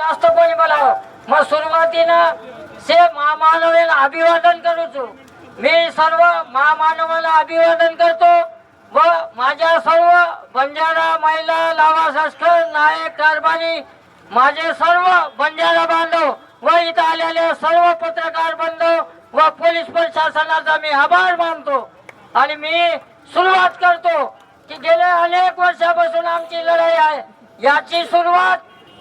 जास्त कोणी बोलावं मग सुरुवातीनं से महामानवेला अभिवादन करूचो. मी सर्व महामानवाला अभिवादन करतो व माझ्या सर्व बंजारा महिला लावा नायक कारभारी माझे सर्व बंजारा बांधव व इथं आलेले सर्व पत्रकार बांधव व पोलीस प्रशासनाचा मी आभार मानतो. आणि मी सुरुवात करतो की गेल्या अनेक वर्षापासून आमची लढाई आहे. याची सुरुवात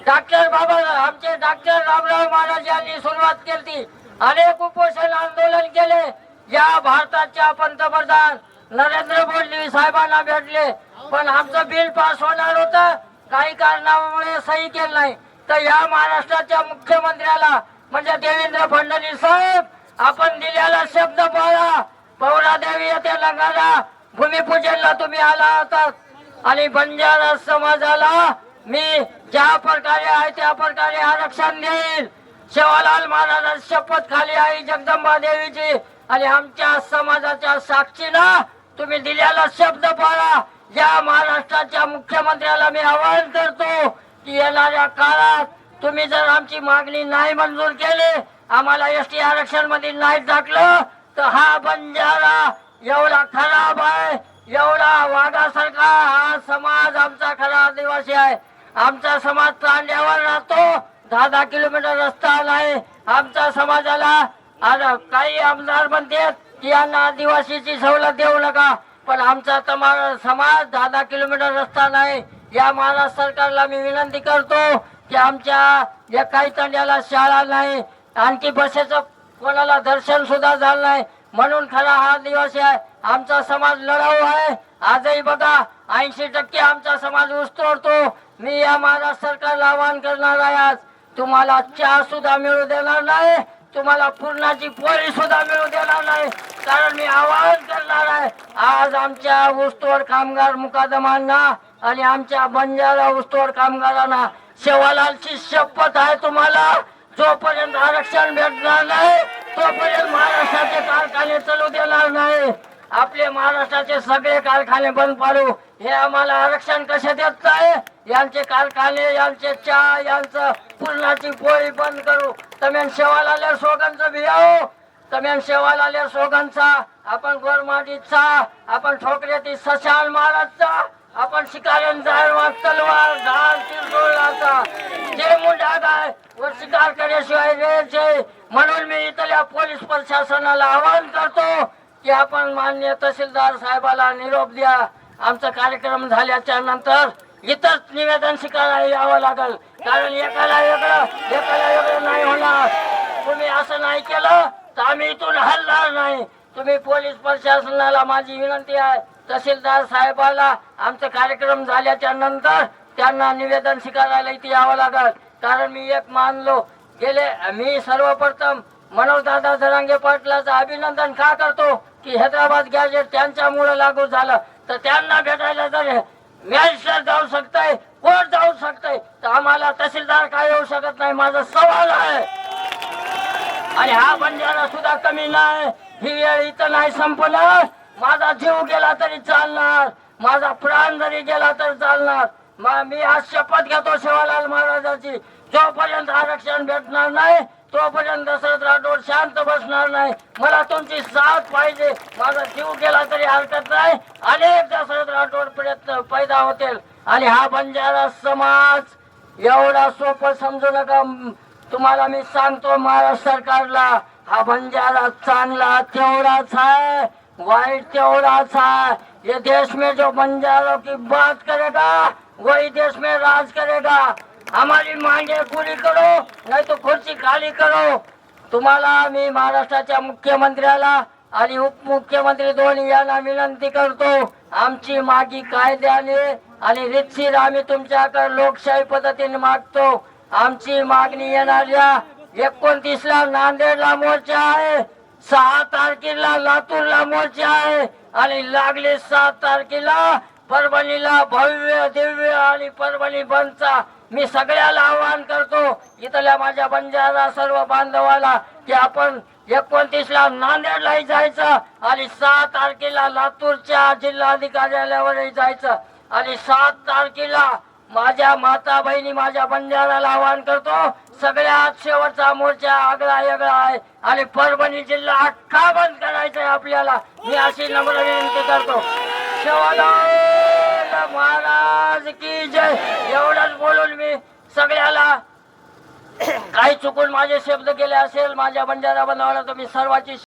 डॉक्टर बाबा आमचे डॉक्टर रामराव महाराज यांनी सुरुवात केली अनेक उपोषण आंदोलन केले. या भारताच्या पंतप्रधान नरेंद्र मोदी साहेबांना भेटले. पण आमचं बिल पास होणार होतं. काही कारणामुळे सही केलं नाही. तर या महाराष्ट्राच्या मुख्यमंत्र्याला म्हणजे देवेंद्र फडणवीस साहेब आपण दिलेला शब्द पाळा. पौरादेवी येथे लंगारा भूमिपूजनला तुम्ही आला होतात आणि बंजारा समाजाला मी ज्या प्रकारे आहे त्या प्रकारे आरक्षण देईल. शेवालाल महाराज शपथ खाली आहे जगदंबा देवीची आणि आमच्या समाजाच्या साक्षीनं तुम्ही दिलेला शब्द पाळा. या महाराष्ट्राच्या मुख्यमंत्र्याला मी आवाहन करतो की येणाऱ्या काळात तुम्ही जर आमची मागणी नाही मंजूर केली आम्हाला एस टी आरक्षणमध्ये नाही टाकलं तर हा बंजारा एवढा खराब आहे एवढा वाघासारखा हा समाज आमचा खरा आदिवासी आहे. आमचा समाज तांड्यावर राहतो. दहा दहा किलोमीटर रस्ता नाही. आमच्या समाजाला आता काही आमदार म्हणतात की यांना आदिवासीची सवलत देऊ नका. पण आमचा तमा- समाज दहा दहा किलोमीटर रस्ता नाही. या महाराष्ट्र सरकारला मी विनंती करतो की आमच्या या काही तांड्याला शाळा नाही. आणखी बसेचं कोणाला दर्शन सुद्धा झालं नाही. म्हणून खरा हा आदिवासी आहे. आमचा समाज लढाऊ आहे. आजही बघा ऐंशी टक्के आमचा समाज ऊस तोडतो मी या महाराष्ट्र सरकारला आवाहन करणार आहे आज. तुम्हाला चहा सुद्धा मिळू देणार नाही. तुम्हाला पूर्णाची पोरी सुद्धा मिळू देणार नाही. कारण मी आवाहन करणार आहे. आज आमच्या ऊसतोड कामगार मुकादमांना आणि आमच्या बंजारा ऊसतोड कामगारांना शेवालालची शपथ आहे तुम्हाला. जोपर्यंत आरक्षण भेटणार नाही तोपर्यंत महाराष्ट्राचे कारखाने चालू देणार नाही. आपले महाराष्ट्राचे सगळे कारखाने बंद पाडू. हे आम्हाला आरक्षण कसे देत आहे यांचे कारखाने यांचे चहा यांचं पुरणाची पोळी बंद करू. तमेन शेवालाल्या सोगांचं बियाव. तमेन शेवालाल्या सोगांचा. आपण गोरमाटीचा आपण ठोकऱ्यातील सशाल महाराजचा आपण शिकाऱ्यान जाळवा तलवार ढाल तिरडोळाचा जे मुंडा गाय व शिकार केल्याशिवाय म्हणून मी इथल्या पोलीस प्रशासनाला आवाहन करतो. की आपण मान्य तहसीलदार साहेबाला निरोप द्या. आमचा कार्यक्रम झाल्याच्यानंतर इथंच निवेदन शिकायला यावं लागल. कारण एकाला वेगळं एकाला वेगळं नाही होणार. तुम्ही असं नाही केलं तर आम्ही इथून हलणार नाही. तुम्ही पोलीस प्रशासनाला माझी विनंती आहे. तहसीलदार साहेबाला आमचा कार्यक्रम झाल्याच्यानंतर त्यांना निवेदन शिकायला इथे यावं लागल. कारण मी एक मानलो. गेले मी सर्वप्रथम मनोजदादा जरांगे पाटलाचं अभिनंदन का करतो की हैदराबाद गॅजेट त्यांच्यामुळे लागू झालं? तर त्यांना भेटायला जर मॅजिस्ट्रेट जाऊ शकतंय कोर्ट जाऊ शकतंय तर आम्हाला तहसीलदार काय येऊ शकत नाही माझा सवाल आहे. आणि हा बंजारा सुद्धा कमी नाही. ही वेळ इथं नाही संपणार. माझा जीव गेला तरी चालणार. माझा प्राण जरी गेला तरी चालणार. मी आज शपथ घेतो शिवालाल महाराजाची. जोपर्यंत आरक्षण भेटणार नाही तोपर्यंत दशरथ राठोड शांत बसणार नाही. मला तुमची साथ पाहिजे. माझा जीव गेला तरी हरकत नाही. अनेक दशरथ राठोड प्रयत्न पैदा होतील. आणि हा बंजारा समाज एवढा सोपं समजू नका. तुम्हाला मी सांगतो महाराष्ट्र सरकारला हा बंजारा चांगला तेवढाच आहे. वाइट तेवढाच है ये देश में जो बंजारों की बात करेगा वही देश में राज करेगा हमारी मांगे पुरी करो नाही तो खुर्ची खाली करो. तुम्हाला मी महाराष्ट्राच्या मुख्यमंत्र्याला आणि उपमुख्यमंत्री दोन्ही यांना विनंती करतो. आमची मागी कायद्याने आणि रितशीर आम्ही तुमच्याकडे लोकशाही पद्धतीने मागतो. आमची मागणी येणाऱ्या एकोणतीस ला नांदेडला मोर्चा आहे सहा तारखेला लातूरला मोर्चा आहे आणि लागले सात तारखेला परभणीला भव्य दिव्य आणि परभणी बंदचा मी सगळ्याला आवाहन करतो इथल्या माझ्या बंजारा सर्व बांधवाला की आपण एकोणतीस ला नांदेडलाही जायचं आणि सहा तारखेला लातूरच्या जिल्हाधिकार्यालयावरही जायचं. आणि सात तारखेला माझ्या माता बहिणी माझ्या बंजाराला आवाहन करतो सगळ्यात शेवटचा मोर्चा आगळा वेगळा आहे आणि परभणी जिल्हा अख्खा बंद करायचा आहे आपल्याला. मी अशी नम्र विनंती करतो. शेवाला महाराज की जय? एवढंच बोलून मी सगळ्याला काही चुकून माझे शब्द गेले असेल माझ्या बंजारा बनवला तर मी सर्वांची